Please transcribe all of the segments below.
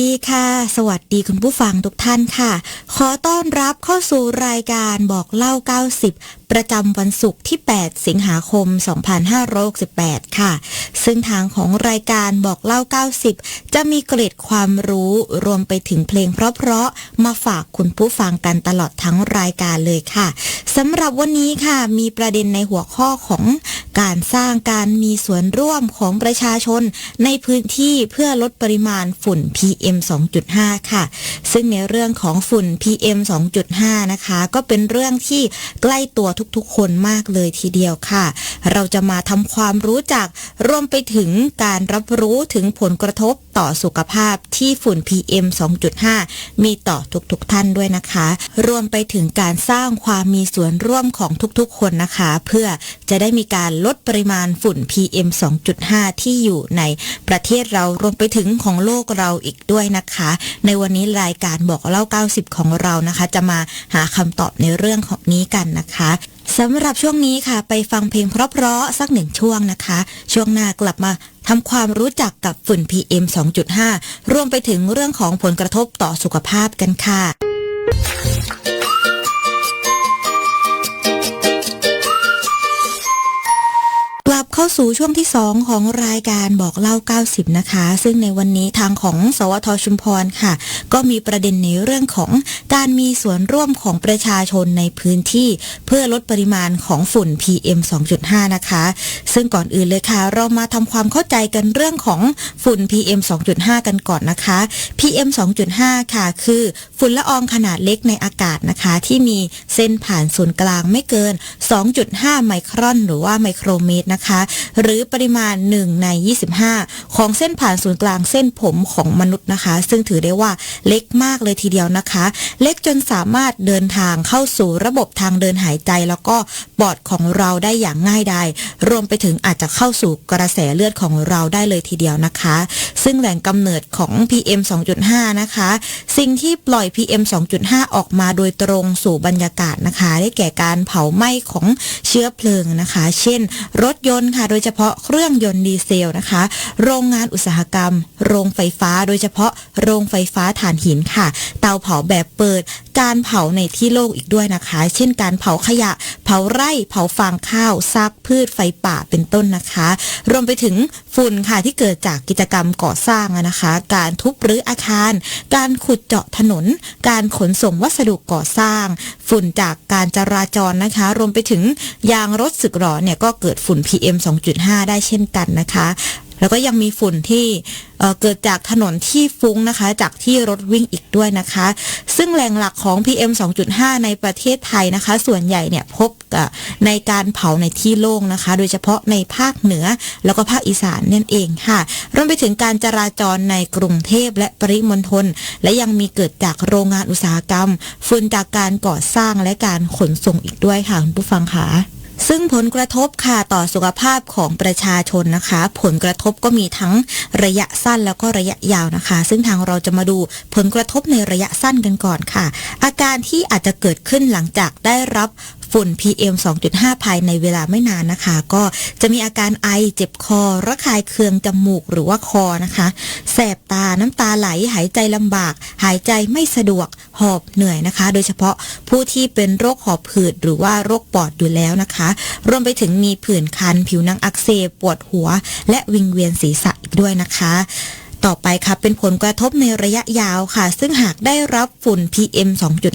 ดีค่ะ สวัสดีคุณผู้ฟังทุกท่านค่ะ ขอต้อนรับเข้าสู่รายการบอกเล่า 90ประจำวันศุกร์ที่ 8 สิงหาคม 2568 ค่ะ ซึ่งทางของรายการบอกเล่า 90 จะมีเกร็ดความรู้รวมไปถึงเพลงเพราะๆมาฝากคุณผู้ฟังกันตลอดทั้งรายการเลยค่ะสำหรับวันนี้ค่ะ มีประเด็นในหัวข้อของการสร้างการมีส่วนร่วมของประชาชนในพื้นที่เพื่อลดปริมาณฝุ่น PM 2.5 ค่ะ ซึ่งในเรื่องของฝุ่น PM 2.5 นะคะ ก็เป็นเรื่องที่ใกล้ตัวทุกๆ คนมากเลยทีเดียวค่ะ เราจะมาทำความรู้จักรวมไปถึงการรับรู้ถึงผลกระทบต่อสุขภาพที่ฝุ่น PM 2.5 มีต่อทุกๆท่านด้วยนะคะ รวมไปถึงการสร้างความมีส่วนร่วมของทุกๆ คนนะคะ เพื่อจะได้มีการลดปริมาณฝุ่น PM 2.5 ที่อยู่ในประเทศเรารวมไปถึงของโลกเราอีกด้วยนะคะ ในวันนี้รายการบอกเล่า 90 ของเรานะคะ จะมาหาคำตอบในเรื่องของนี้กันนะคะ สำหรับช่วงนี้ค่ะ ไปฟังเพลงเพราะๆสักหนึ่งช่วงนะคะ ช่วงหน้ากลับมาทำความรู้จักกับฝุ่น PM 2.5 รวมไปถึงเรื่องของผลกระทบต่อสุขภาพกันค่ะ เข้าสู่ช่วงที่ 2 ของรายการบอกเล่า 90 นะคะ ซึ่งในวันนี้ทางของสวทชุมพรค่ะ ก็มีประเด็นในเรื่องของการมีส่วนร่วมของประชาชนในพื้นที่ เพื่อลดปริมาณของฝุ่น PM 2.5 นะคะ ซึ่งก่อนอื่นเลยค่ะ เรามาทำความเข้าใจกันเรื่องของฝุ่น PM 2.5 กันก่อนนะคะ PM 2.5 ค่ะ คือฝุ่นละอองขนาดเล็กในอากาศนะคะ ที่มีเส้นผ่านศูนย์กลางไม่เกิน 2.5 ไมครอน หรือว่าไมโครเมตรนะคะหรือปริมาณ 1 ใน 25 ของเส้นผ่านศูนย์กลางเส้นผมของมนุษย์นะคะ ซึ่งถือได้ว่าเล็กมากเลยทีเดียวนะคะ เล็กจนสามารถเดินทางเข้าสู่ระบบทางเดินหายใจ แล้วก็ปอดของเราได้อย่างง่ายดายรวมไปถึงอาจจะเข้าสู่กระแสเลือดของเราได้เลยทีเดียวนะคะ ซึ่งแหล่งกำเนิดของ PM 2.5 นะคะ สิ่งที่ปล่อย PM 2.5 ออกมาโดยตรงสู่บรรยากาศนะคะ ได้แก่การเผาไหม้ของเชื้อเพลิงนะคะ เช่น รถยนต์ค่ะ โดยเฉพาะเครื่องยนต์ดีเซลนะคะ โรงงานอุตสาหกรรม โรงไฟฟ้า โดยเฉพาะโรงไฟฟ้าถ่านหินค่ะ เตาเผาแบบเปิด การเผาในที่โล่งอีกด้วยนะคะ เช่นการเผาขยะ เผาไร่ เผาฟางข้าว ซากพืชไฟป่าเป็นต้นนะคะ รวมไปถึงฝุ่นค่ะที่เกิดจากกิจกรรมก่อสร้างนะคะ การทุบรื้ออาคาร การขุดเจาะถนน การขนส่งวัสดุก่อสร้าง ฝุ่นจากการจราจรนะคะ รวมไปถึงยางรถสึกหรอเนี่ยก็เกิดฝุ่น PM 2.5 ได้เช่นกันนะคะ แล้วก็ยังมีฝุ่นที่เเกิดจากถนนที่ฟุ้งนะคะ จากที่รถวิ่งอีกด้วยนะคะ ซึ่งแหล่งหลักของ PM 2.5 ในประเทศไทยนะคะ ส่วนใหญ่เนี่ยพบกับในการเผาในที่โล่งนะคะ โดยเฉพาะในภาคเหนือแล้วก็ภาคอีสานนั่นเองค่ะ รวมไปถึงการจราจรในกรุงเทพและปริมณฑลและยังมีเกิดจากโรงงานอุตสาหกรรมฝุ่นจากการก่อสร้างและการขนส่งอีกด้วยค่ะคุณผู้ฟังค่ะ ซึ่งผลกระทบค่ะต่อสุขภาพของประชาชนนะคะ ผลกระทบก็มีทั้งระยะสั้นแล้วก็ระยะยาวนะคะ ซึ่งทางเราจะมาดูผลกระทบในระยะสั้นกันก่อนค่ะ อาการที่อาจจะเกิดขึ้นหลังจากได้รับ ฝุ่น PM 2.5 ภายในเวลาไม่นานนะคะ ก็จะมีอาการไอเจ็บคอ ระคายเคืองจมูกหรือว่าคอนะคะ แสบตาน้ำตาไหลหายใจลำบาก หายใจไม่สะดวกหอบเหนื่อยนะคะ โดยเฉพาะผู้ที่เป็นโรคหอบหืดหรือว่าโรคปอดอยู่แล้วนะคะ รวมไปถึงมีผื่นคัน ผิวหนังอักเสบปวดหัว และวิงเวียนศีรษะอีกด้วยนะคะ ต่อไปค่ะเป็นผลกระทบในระยะยาวค่ะ ซึ่งหากได้รับฝุ่น PM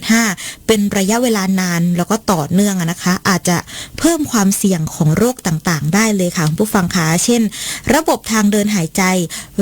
2.5 เป็นระยะเวลานานแล้วก็ต่อเนื่องนะคะ อาจจะเพิ่มความเสี่ยงของโรคต่างๆ ได้เลยค่ะผู้ฟังคะเช่น ระบบทางเดินหายใจ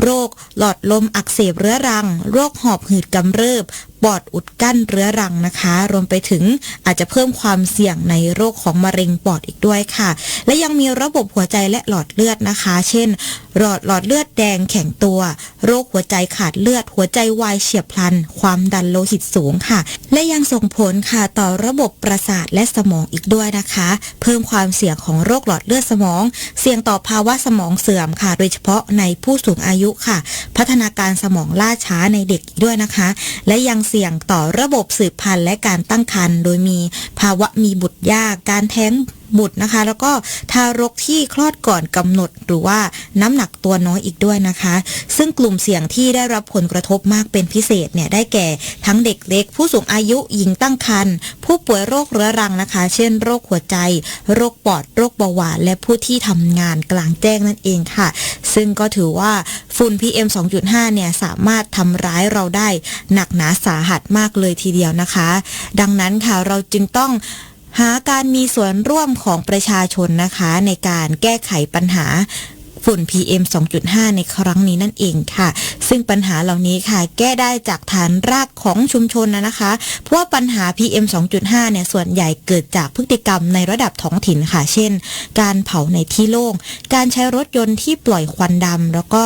โรคหลอดลมอักเสบเรื้อรัง โรคหอบหืดกำเริบ ปอดอุดกั้นเรื้อรังนะคะ รวมไปถึงอาจจะเพิ่มความเสี่ยงในโรคของมะเร็งปอดอีกด้วยค่ะ และยังมีระบบหัวใจและหลอดเลือดนะคะ เช่น หลอดหลอดเลือดแดงแข็งตัว โรคหัวใจขาดเลือด หัวใจวายเฉียบพลัน ความดันโลหิตสูงค่ะ และยังส่งผลค่ะต่อระบบประสาทและสมองอีกด้วยนะคะ เพิ่มความเสี่ยงของโรคหลอดเลือดสมอง เสี่ยงต่อภาวะสมองเสื่อมค่ะ โดยเฉพาะในผู้สูงอายุค่ะ พัฒนาการสมองล่าช้าในเด็กด้วยนะคะ และยังเสี่ยงต่อระบบสืบพันธุ์และการตั้งครรภ์โดยมีภาวะมีบุตรยาก การแท้ง บุตรนะคะ แล้วก็ทารกที่คลอดก่อนกำหนดหรือว่าน้ำหนักตัวน้อยอีกด้วยนะคะ ซึ่งกลุ่มเสี่ยงที่ได้รับผลกระทบมากเป็นพิเศษเนี่ยได้แก่ทั้งเด็กเล็ก ผู้สูงอายุหญิงตั้งครรภ์ผู้ป่วยโรคเรื้อรังนะคะ เช่น โรคหัวใจ โรคปอดโรคเบาหวาน และผู้ที่ทำงานกลางแจ้งนั่นเองค่ะ ซึ่งก็ถือว่าฝุ่น PM 2.5 เนี่ยสามารถทำร้ายเราได้หนักหนาสาหัสมากเลยทีเดียวนะคะ ดังนั้นค่ะเราจึงต้อง หาการมีส่วนร่วมของประชาชนนะคะ ในการแก้ไขปัญหา ฝุ่น PM 2.5 ในครั้งนี้นั่นเองค่ะ ซึ่งปัญหาเหล่านี้ค่ะแก้ได้จากฐานรากของชุมชนนะนะคะ เพราะว่าปัญหา PM 2.5 เนี่ยส่วนใหญ่เกิดจากพฤติกรรมในระดับท้องถิ่นค่ะ เช่น การเผาในที่โล่ง การใช้รถยนต์ที่ปล่อยควันดำแล้วก็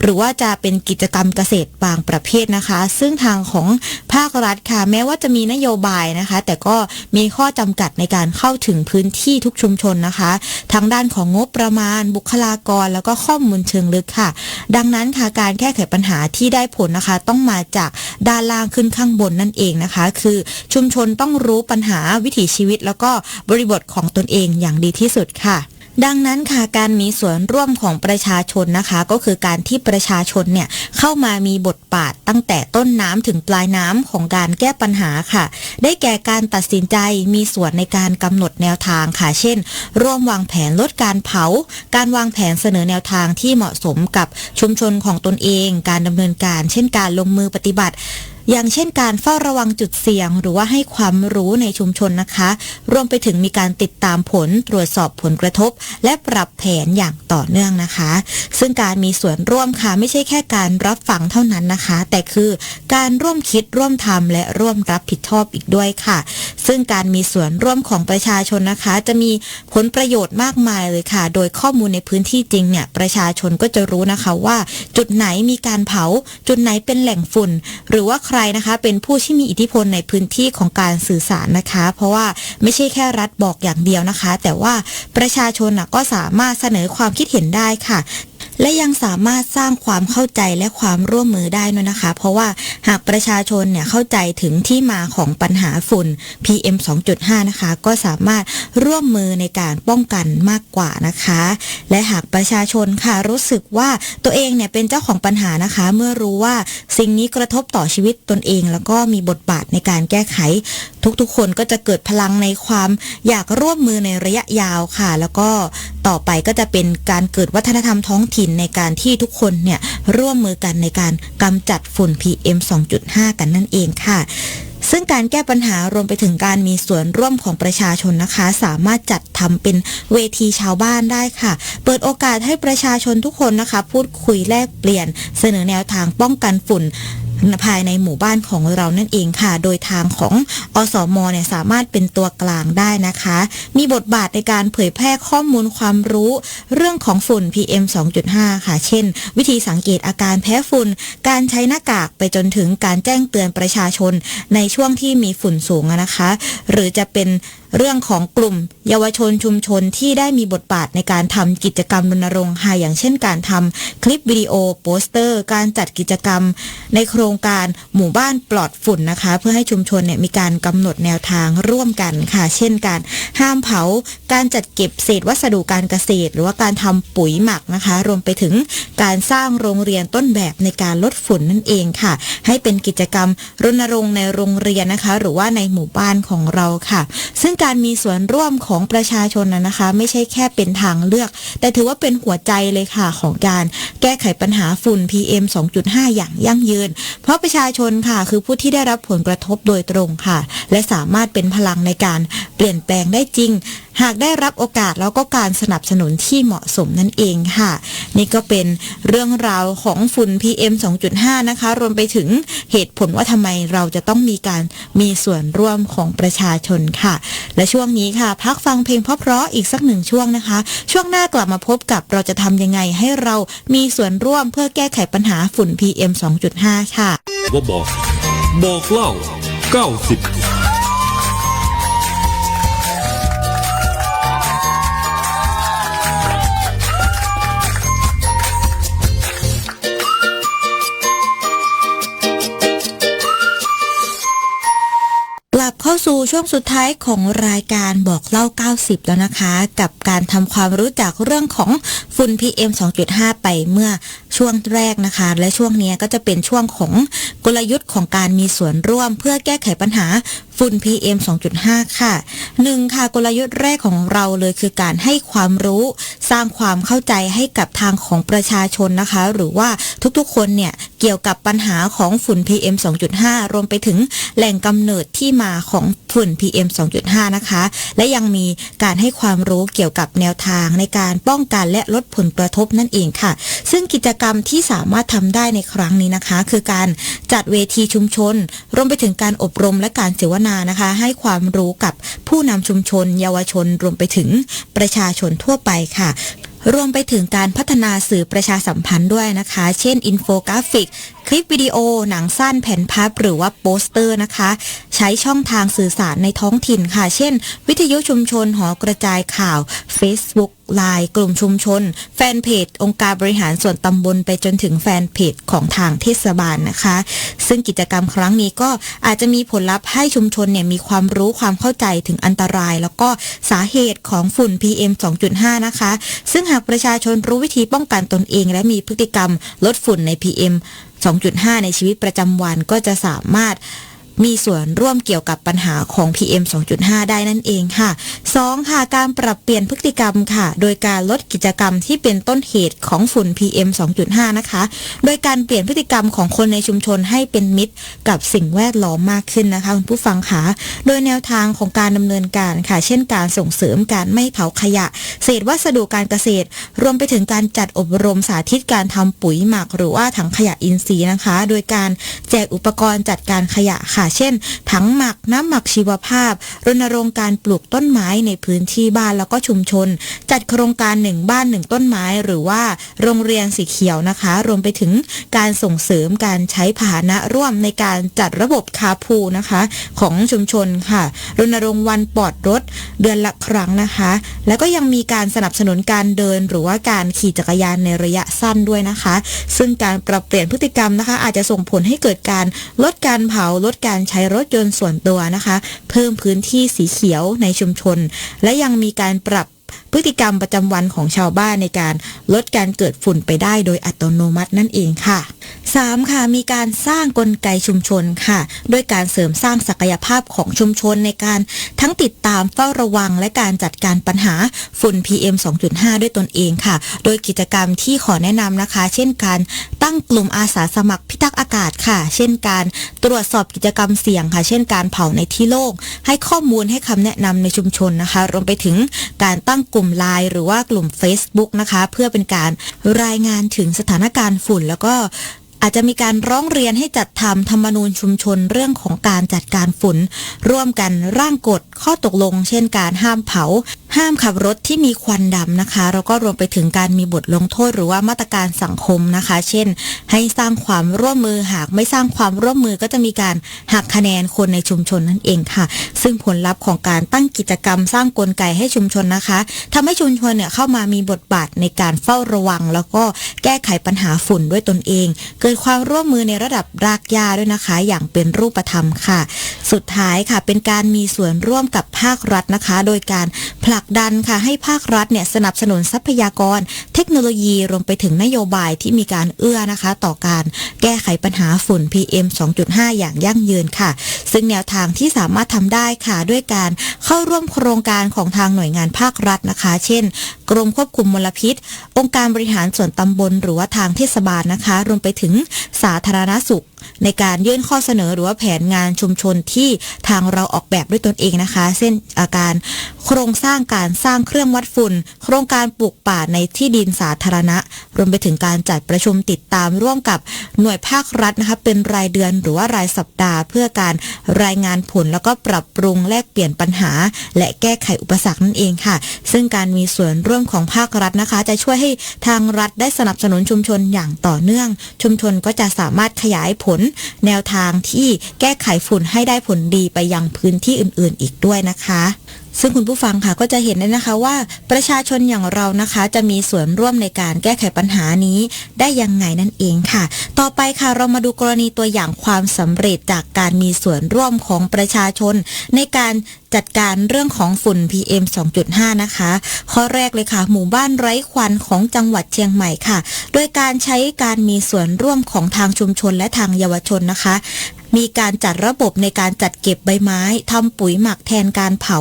หรือว่าจะเป็นกิจกรรมเกษตรบางประเภทนะคะ ซึ่งทางของภาครัฐค่ะ แม้ว่าจะมีนโยบายนะคะ แต่ก็มีข้อจำกัดในการเข้าถึงพื้นที่ทุกชุมชนนะคะทั้งด้านของงบประมาณบุคลากรแล้วก็ข้อมูลเชิงลึกค่ะ ดังนั้นค่ะการแก้ไขปัญหาที่ได้ผลนะคะ ต้องมาจากด้านล่างขึ้นข้างบนนั่นเองนะคะ คือชุมชนต้องรู้ปัญหาวิถีชีวิต แล้วก็บริบทของตนเองอย่างดีที่สุดค่ะ ดังนั้นค่ะการมีส่วนร่วมของประชาชนนะคะ ก็คือการที่ประชาชนเนี่ยเข้ามามีบทบาทตั้งแต่ต้นน้ำถึงปลายน้ำของการแก้ปัญหาค่ะ ได้แก่การตัดสินใจมีส่วนในการกำหนดแนวทางค่ะ เช่น ร่วมวางแผนลดการเผา การวางแผนเสนอแนวทางที่เหมาะสมกับชุมชนของตนเอง การดำเนินการ เช่นการลงมือปฏิบัติ อย่างเช่นการเฝ้าระวังจุดเสี่ยง หรือว่าให้ความรู้ในชุมชนนะคะ รวมไปถึงมีการติดตามผลตรวจสอบผลกระทบ และปรับแผนอย่างต่อเนื่องนะคะ ซึ่งการมีส่วนร่วมค่ะไม่ใช่แค่การรับฟังเท่านั้นนะคะ แต่คือการร่วมคิดร่วมทำและร่วมรับผิดชอบอีกด้วยค่ะ ซึ่งการมีส่วนร่วมของประชาชนนะคะ จะมีผลประโยชน์มากมายเลยค่ะ โดยข้อมูลในพื้นที่จริงเนี่ยประชาชนก็จะรู้นะคะว่า จุดไหนมีการเผา จุดไหนเป็นแหล่งฝุ่น หรือว่าใครนะคะ เป็นผู้ที่มีอิทธิพลในพื้นที่ของการสื่อสารนะคะ เพราะว่าไม่ใช่แค่รัฐบอกอย่างเดียวนะคะ แต่ว่าประชาชนก็สามารถเสนอความคิดเห็นได้ค่ะ และยังสามารถสร้างความเข้าใจและความร่วมมือได้ด้วยนะคะ เพราะว่าหากประชาชนเนี่ยเข้าใจถึงที่มาของปัญหาฝุ่น PM 2.5 นะคะ ก็สามารถร่วมมือในการป้องกันมากกว่านะคะ และหากประชาชนค่ะรู้สึกว่าตัวเองเนี่ยเป็นเจ้าของปัญหานะคะ เมื่อรู้ว่าสิ่งนี้กระทบต่อชีวิตตนเอง แล้วก็มีบทบาทในการแก้ไข ทุกๆ คนก็จะเกิดพลังในความอยากร่วมมือในระยะยาวค่ะ แล้วก็ต่อไปก็จะเป็นการเกิดวัฒนธรรมท้องถิ่นในการที่ทุกคนเนี่ยร่วมมือกันในการกำจัดฝุ่น PM 2.5 กันนั่นเองค่ะซึ่งการแก้ปัญหารวมไปถึงการมีส่วนร่วมของประชาชนนะคะ สามารถจัดทำเป็นเวทีชาวบ้านได้ค่ะ เปิดโอกาสให้ประชาชนทุกคนนะคะ พูดคุยแลกเปลี่ยน เสนอแนวทางป้องกันฝุ่น ภายในหมู่บ้านของเรานั่นเองค่ะ โดยทางของอสมเนี่ยสามารถเป็นตัวกลางได้นะคะ มีบทบาทในการเผยแพร่ข้อมูลความรู้ เรื่องของฝุ่น PM 2.5 ค่ะ เช่น วิธีสังเกตอาการแพ้ฝุ่น การใช้หน้ากากไปจนถึงการแจ้งเตือนประชาชนในช่วงที่มีฝุ่นสูงนะคะ หรือจะเป็น เรื่องของกลุ่ม เยาวชนชุมชนที่ได้มีบทบาทในการทำกิจกรรมรณรงค์ค่ะอย่างเช่นการทำคลิปวิดีโอโปสเตอร์ การจัดกิจกรรม ในโครงการหมู่บ้านปลอดฝุ่นนะคะ เพื่อให้ชุมชนเนี่ยมีการกำหนดแนวทางร่วมกันค่ะ เช่นการห้ามเผา การจัดเก็บเศษวัสดุการเกษตร หรือว่าการทำปุ๋ยหมักนะคะ รวมไปถึงการสร้างโรงเรียนต้นแบบในการลดฝุ่นนั่นเองค่ะ ให้เป็นกิจกรรมรณรงค์ในโรงเรียนนะคะ หรือว่าในหมู่บ้านของเราค่ะ ซึ่งการการมีส่วนร่วมของประชาชนนะคะ ไม่ใช่แค่เป็นทางเลือก แต่ถือว่าเป็นหัวใจเลยค่ะของการแก้ไขปัญหาฝุ่น PM 2.5 อย่างยั่งยืน เพราะประชาชนค่ะคือผู้ที่ได้รับผลกระทบโดยตรงค่ะ และสามารถเป็นพลังในการเปลี่ยนแปลงได้จริง หากได้รับโอกาสแล้วก็การสนับสนุนที่เหมาะสมนั่นเองค่ะ นี่ก็เป็นเรื่องราวของฝุ่น PM 2.5 นะคะ รวมไปถึงเหตุผลว่าทำไมเราจะต้องมีการมีส่วนร่วมของประชาชนค่ะ และช่วงนี้ค่ะ พักฟังเพลงเพราะๆอีกสักหนึ่งช่วงนะคะ ช่วงหน้ากลับมาพบกับเราจะทำยังไงให้เรามีส่วนร่วมเพื่อแก้ไขปัญหาฝุ่น PM 2.5 ค่ะว่าบอก บอกเล่า 90 สู่ช่วงสุดท้ายของรายการบอกเล่า 90 แล้วนะคะ กับการทำความรู้จักเรื่องของฝุ่น PM 2.5 ไปเมื่อ ช่วงแรกนะคะ และช่วงนี้ก็จะเป็นช่วงของกลยุทธ์ของการมีส่วนร่วม เพื่อแก้ไขปัญหาฝุ่น PM 2.5 ค่ะหนึ่งค่ะกลยุทธ์แรกของเราเลยคือการให้ความรู้ สร้างความเข้าใจให้กับทางของประชาชนนะคะ หรือว่าทุกๆคนเนี่ยเกี่ยวกับปัญหาของฝุ่น PM 2.5 รวมไปถึงแหล่งกำเนิดที่มาของฝุ่น PM 2.5 นะคะ และยังมีการให้ความรู้เกี่ยวกับแนวทางในการป้องกันและลดผลกระทบนั่นเองค่ะ ซึ่งกิจกรรมที่สามารถทำได้ในครั้งนี้นะคะ คือการจัดเวทีชุมชน รวมไปถึงการอบรมและการเสวนานะคะ ให้ความรู้กับผู้นำชุมชน เยาวชน รวมไปถึงประชาชนทั่วไปค่ะรวมไปถึงการพัฒนาสื่อประชาสัมพันธ์ด้วยนะคะ เช่น อินโฟกราฟิก คลิปวิดีโอหนังสั้นแผ่นพับหรือว่าโปสเตอร์นะคะ ใช้ช่องทางสื่อสารในท้องถิ่นค่ะ เช่น วิทยุชุมชนหอกระจายข่าว Facebook ไลน์กลุ่มชุมชน แฟนเพจ องค์การบริหารส่วนตำบลไปจนถึงแฟนเพจของทางเทศบาลนะคะ ซึ่งกิจกรรมครั้งนี้ก็อาจจะมีผลลัพธ์ให้ชุมชนเนี่ยมีความรู้ความเข้าใจถึงอันตราย แล้วก็สาเหตุของฝุ่น PM 2.5 นะคะ ซึ่งหากประชาชนรู้วิธีป้องกันตนเอง และมีพฤติกรรมลดฝุ่นใน PM 2.5 ในชีวิตประจำวันก็จะสามารถ มีส่วนร่วมเกี่ยวกับปัญหาของ PM 2.5 ได้นั่นเองค่ะ 2. ค่ะการปรับเปลี่ยนพฤติกรรมค่ะ โดยการลดกิจกรรมที่เป็นต้นเหตุของฝุ่น PM 2.5 นะคะ โดยการเปลี่ยนพฤติกรรมของคนในชุมชนให้เป็นมิตร กับสิ่งแวดล้อมมากขึ้นนะคะคุณผู้ฟังค่ะโดยแนวทางของการดำเนินการค่ะ เช่นการส่งเสริมการไม่เผาขยะ เศษวัสดุการเกษตร รวมไปถึงการจัดอบรมสาธิตการทำปุ๋ยหมักหรือว่าถังขยะอินทรีย์นะคะ โดยการแจกอุปกรณ์จัดการขยะค่ะเช่น ถังหมักน้ำหมักชีวภาพ รณรงค์การปลูกต้นไม้ในพื้นที่บ้านแล้วก็ชุมชน จัดโครงการหนึ่งบ้านหนึ่งต้นไม้ หรือว่าโรงเรียนสีเขียวนะคะ รวมไปถึงการส่งเสริมการใช้พาหนะร่วมในการจัดระบบคาร์พูลนะคะ ของชุมชนค่ะ รณรงค์วันปลอดรถเดือนละครั้งนะคะ แล้วก็ยังมีการสนับสนุนการเดิน หรือว่าการขี่จักรยานในระยะสั้นด้วยนะคะ ซึ่งการปรับเปลี่ยนพฤติกรรมนะคะ อาจจะส่งผลให้เกิดการลดการเผาลดการการใช้รถยนต์ส่วนตัวนะคะ เพิ่มพื้นที่สีเขียวในชุมชน และยังมีการปรับ พฤติกรรมประจำวันของชาวบ้านในการลดการเกิดฝุ่นไปได้โดยอัตโนมัตินั่นเองค่ะ 3. ค่ะมีการสร้างกลไกชุมชนค่ะ ด้วยการเสริมสร้างศักยภาพของชุมชนในการทั้งติดตามเฝ้าระวังและการจัดการปัญหาฝุ่น PM 2.5 ด้วยตนเองค่ะ โดยกิจกรรมที่ขอแนะนำนะคะ เช่นการตั้งกลุ่มอาสาสมัครพิทักษ์อากาศค่ะ เช่นการตรวจสอบกิจกรรมเสี่ยงค่ะ เช่นการเผาในที่โล่งให้ข้อมูลให้คำแนะนำในชุมชนนะคะ รวมไปถึงการตั้งกลุ่มไลน์หรือว่ากลุ่ม Facebook นะคะ เพื่อเป็นการรายงานถึงสถานการณ์ฝุ่น แล้วก็ อาจจะมีการร้องเรียนให้จัดทำธรรมนูญชุมชนเรื่องของการจัดการฝุ่น ร่วมกันร่างกฎข้อตกลง เช่นการห้ามเผา ห้ามขับรถที่มีควันดำนะคะ แล้วก็รวมไปถึงการมีบทลงโทษหรือว่ามาตรการสังคมนะคะ เช่น ให้สร้างความร่วมมือหากไม่สร้างความร่วมมือก็จะมีการหักคะแนนคนในชุมชนนั่นเองค่ะ ซึ่งผลลัพธ์ของการตั้งกิจกรรมสร้างกลไกให้ชุมชนนะคะทำให้ชุมชนเนี่ยเข้ามามีบทบาทในการเฝ้าระวัง แล้วก็แก้ไขปัญหาฝุ่นด้วยตนเองเเกิดความร่วมมือในระดับรากหญ้าด้วยนะคะ อย่างเป็นรูปธรรมค่ะ สุดท้ายค่ะเป็นการมีส่วนร่วมกับภาครัฐนะคะ โดยการผลักดันค่ะให้ภาครัฐเนี่ยสนับสนุนทรัพยากร เทคโนโลยีรวมไปถึงนโยบายที่มีการเอื้อนะคะ ต่อการแก้ไขปัญหาฝุ่น PM 2.5 อย่างยั่งยืนค่ะ ซึ่งแนวทางที่สามารถทำได้ค่ะ ด้วยการเข้าร่วมโครงการของทางหน่วยงานภาครัฐนะคะ เช่นกรมควบคุมมลพิษ องค์การบริหารส่วนตำบลหรือว่าทางเทศบาลนะคะ รวมไปถึงสาธารณสุข ในการยื่นข้อเสนอหรือว่าแผนงานชุมชนที่ทางเราออกแบบด้วยตนเองนะคะ เช่นอาการโครงสร้างการสร้างเครื่องวัดฝุ่น โครงการปลูกป่าในที่ดินสาธารณะ รวมไปถึงการจัดประชุมติดตามร่วมกับหน่วยภาครัฐนะคะเป็นรายเดือนหรือว่ารายสัปดาห์ เพื่อการรายงานผลแล้วก็ปรับปรุงแลกเปลี่ยนปัญหา และแก้ไขอุปสรรคนั่นเองค่ะ ซึ่งการมีส่วนร่วมของภาครัฐนะคะ จะช่วยให้ทางรัฐได้สนับสนุนชุมชนอย่างต่อเนื่อง ชุมชนก็จะสามารถขยายผลแนวทางที่แก้ไขฝุ่นให้ได้ผลดีไปยังพื้นที่อื่นๆอีกด้วยนะคะ ซึ่งคุณผู้ฟังค่ะก็จะเห็นได้นะคะว่าประชาชนอย่างเรานะคะ จะมีส่วนร่วมในการแก้ไขปัญหานี้ได้ยังไงนั่นเองค่ะ ต่อไปค่ะเรามาดูกรณีตัวอย่างความสำเร็จจากการมีส่วนร่วมของประชาชน ในการจัดการเรื่องของฝุ่น PM 2.5 นะคะ ข้อแรกเลยค่ะ หมู่บ้านไร้ควันของจังหวัดเชียงใหม่ค่ะ โดยการใช้การมีส่วนร่วมของทางชุมชนและทางเยาวชนนะคะ มีการจัดระบบในการจัดเก็บใบไม้ทำปุ๋ยหมักแทนการเผา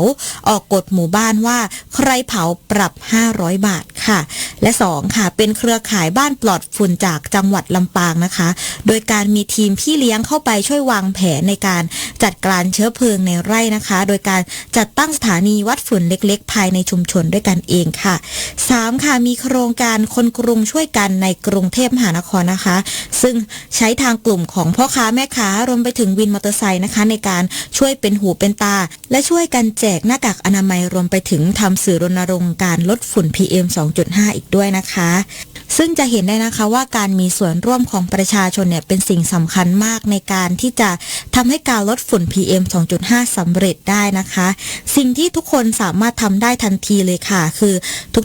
ออกกฎหมู่บ้านว่า ใครเผาปรับ 500 บาทค่ะ และ 2 ค่ะ เป็นเครือข่ายบ้านปลอดฝุ่นจากจังหวัดลำปางนะคะ โดยการมีทีมพี่เลี้ยงเข้าไปช่วยวางแผนในการจัดการเชื้อเพลิงในไร่นะคะ โดยการจัดตั้งสถานีวัดฝุ่นเล็ก ๆ ภายในชุมชนด้วยกันเองค่ะ 3 ค่ะ มีโครงการคนกรุงช่วยกันในกรุงเทพมหานครนะคะ ซึ่งใช้ทางกลุ่มของพ่อค้าแม่ค้ารวมไปถึงวินมอเตอร์ไซค์นะคะ ในการช่วยเป็นหูเป็นตา และช่วยกันแจกหน้ากากอนามัยรวมไปถึงทำสื่อรณรงค์การลดฝุ่น PM 2.5 อีกด้วยนะคะ ซึ่งจะเห็นได้นะคะว่าการมีส่วนร่วมของประชาชนเนี่ยเป็นสิ่งสำคัญมากในการที่จะทำให้การลดฝุ่น PM 2.5สำเร็จได้นะคะ สิ่งที่ทุกคนสามารถทำได้ทันทีเลยค่ะ คือ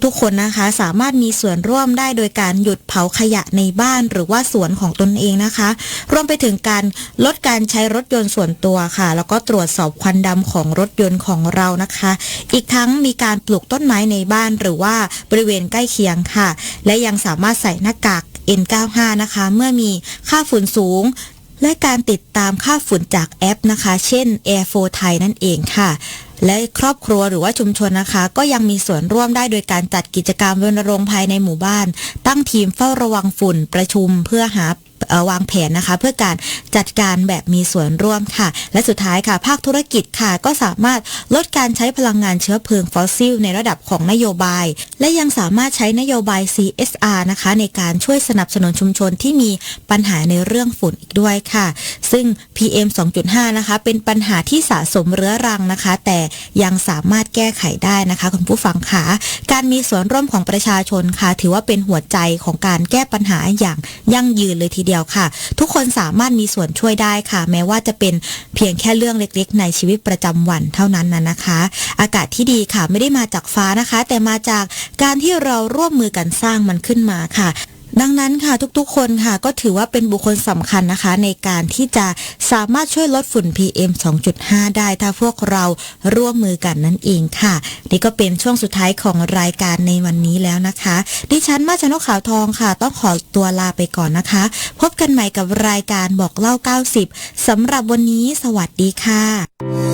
ทุกๆคนนะคะสามารถมีส่วนร่วมได้โดยการหยุดเผาขยะในบ้านหรือว่าสวนของตนเองนะคะ รวมไปถึงการลดการใช้รถยนต์ส่วนตัวค่ะ แล้วก็ตรวจสอบควันดำของรถยนต์ของเรานะคะ อีกทั้งมีการปลูกต้นไม้ในบ้านหรือว่าบริเวณใกล้เคียงค่ะ และยังสาามารถใส่หน้ากาก N95 นะคะ เมื่อมีค่าฝุ่นสูง และการติดตามค่าฝุ่นจากแอปนะคะ เช่น Air 4 ไทยนั่นเองค่ะ และครอบครัวหรือว่าชุมชนนะคะ ก็ยังมีส่วนร่วมได้โดยการจัดกิจกรรมรณรงค์ภายในหมู่บ้าน ตั้งทีมเฝ้าระวังฝุ่นประชุมเพื่อหา วางแผนนะคะ เพื่อการจัดการแบบมีส่วนร่วมค่ะ และสุดท้ายค่ะ ภาคธุรกิจค่ะก็สามารถลดการใช้พลังงานเชื้อเพลิงฟอสซิล ในระดับของนโยบาย และยังสามารถใช้นโยบาย CSR นะคะ ในการช่วยสนับสนุนชุมชนที่มีปัญหาในเรื่องฝุ่นอีกด้วยค่ะ ซึ่ง PM 2.5 นะคะ เป็นปัญหาที่สะสมเรื้อรังนะคะ แต่ยังสามารถแก้ไขได้นะคะ คุณผู้ฟังค่ะการมีส่วนร่วมของประชาชนค่ะ ถือว่าเป็นหัวใจของการแก้ปัญหาอย่างยั่งยืนเลยทีเดียวค่ะ ทุกคนสามารถมีส่วนช่วยได้ค่ะ แม้ว่าจะเป็นเพียงแค่เรื่องเล็ก ๆ ในชีวิตประจำวันเท่านั้นนะนะคะ อากาศที่ดีค่ะไม่ได้มาจากฟ้านะคะ แต่มาจากการที่เราร่วมมือกันสร้างมันขึ้นมาค่ะ ดังนั้นค่ะทุกๆ คนค่ะก็ถือว่าเป็นบุคคลสำคัญนะคะ ในการที่จะสามารถช่วยลดฝุ่น PM 2.5 ได้ถ้าพวกเราร่วมมือกันนั่นเองค่ะ นี่ก็เป็นช่วงสุดท้ายของรายการในวันนี้แล้วนะคะ ดิฉันมาชนกขาวทองค่ะ ต้องขอตัวลาไปก่อนนะคะ พบกันใหม่กับรายการบอกเล่า 90สำหรับวันนี้ สวัสดีค่ะ